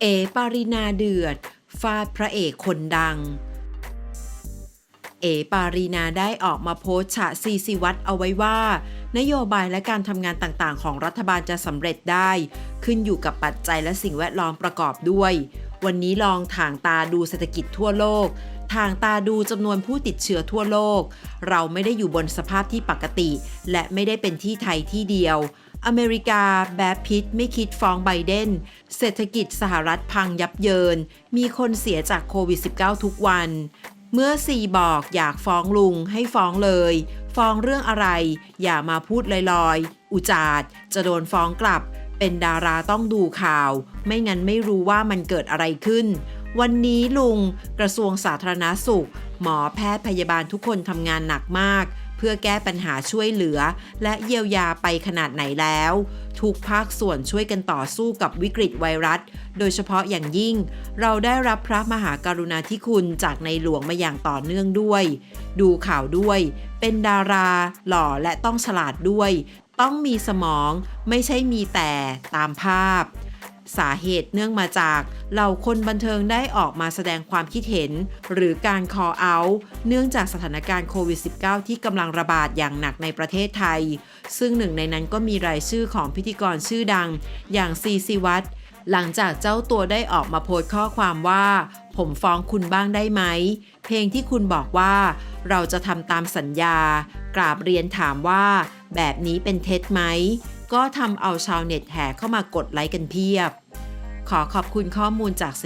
เอปารินาเดือด ฟาดพระเอกคนดัง เอปารีนาได้ออกมาโพสต์ฉะซีซีวัตเอาไว้ว่า นโยบายและการทำงานต่างๆ ของรัฐบาลจะสำเร็จได้ ขึ้นอยู่กับปัจจัยและสิ่งแวดล้อมประกอบด้วย วันนี้ลองถางตาดูเศรษฐกิจทั่วโลกทางตาดูจำนวนผู้ติดเชื้อทั่วโลก เราไม่ได้อยู่บนสภาพที่ปกติ และไม่ได้เป็นที่ไทยที่เดียว อเมริกาแบดพิตไม่คิดฟ้องไบเดน เศรษฐกิจสหรัฐพังยับเยิน มีคนเสียจากโควิด -19 ทุกวัน เมื่อซีบอกอยากฟ้องลุงให้ฟ้องเลย ฟ้องเรื่องอะไร อย่ามาพูดลอยๆ อุจาดจะโดนฟ้องกลับ เป็นดาราต้องดูข่าว ไม่งั้นไม่รู้ว่ามันเกิดอะไรขึ้น วันนี้ลุง กระทรวงสาธารณสุข หมอแพทย์พยาบาลทุกคนทำงานหนักมาก เพื่อแก้ปัญหาช่วยเหลือ และเยียวยาไปขนาดไหนแล้ว ทุกภาคส่วนช่วยกันต่อสู้กับวิกฤตไวรัส โดยเฉพาะอย่างยิ่ง เราได้รับพระมหากรุณาธิคุณจากในหลวงมาอย่างต่อเนื่องด้วย ดูข่าวด้วย เป็นดารา หล่อและต้องฉลาดด้วย ต้องมีสมอง ไม่ใช่มีแต่ตามภาพ สาเหตุเนื่องมาจากเหล่าคนบันเทิงได้ออกมาแสดงความคิดเห็น หรือการ call out เนื่องจากสถานการณ์โควิด -19 ที่กำลังระบาดอย่างหนักในประเทศไทย ซึ่งหนึ่งในนั้นก็มีรายชื่อของพิธีกรชื่อดัง อย่างซีซีวัตหลังจากเจ้าตัวได้ออกมาโพสต์ข้อความว่า ผมฟ้องคุณบ้างได้ไหม เพลงที่คุณบอกว่า เราจะทำตามสัญญา กราบเรียนถามว่า แบบนี้เป็นเท็จไหม ก็ทำเอาชาวเน็ตแห่เข้ามากดไลค์กันเพียบ ขอขอบคุณข้อมูลจากส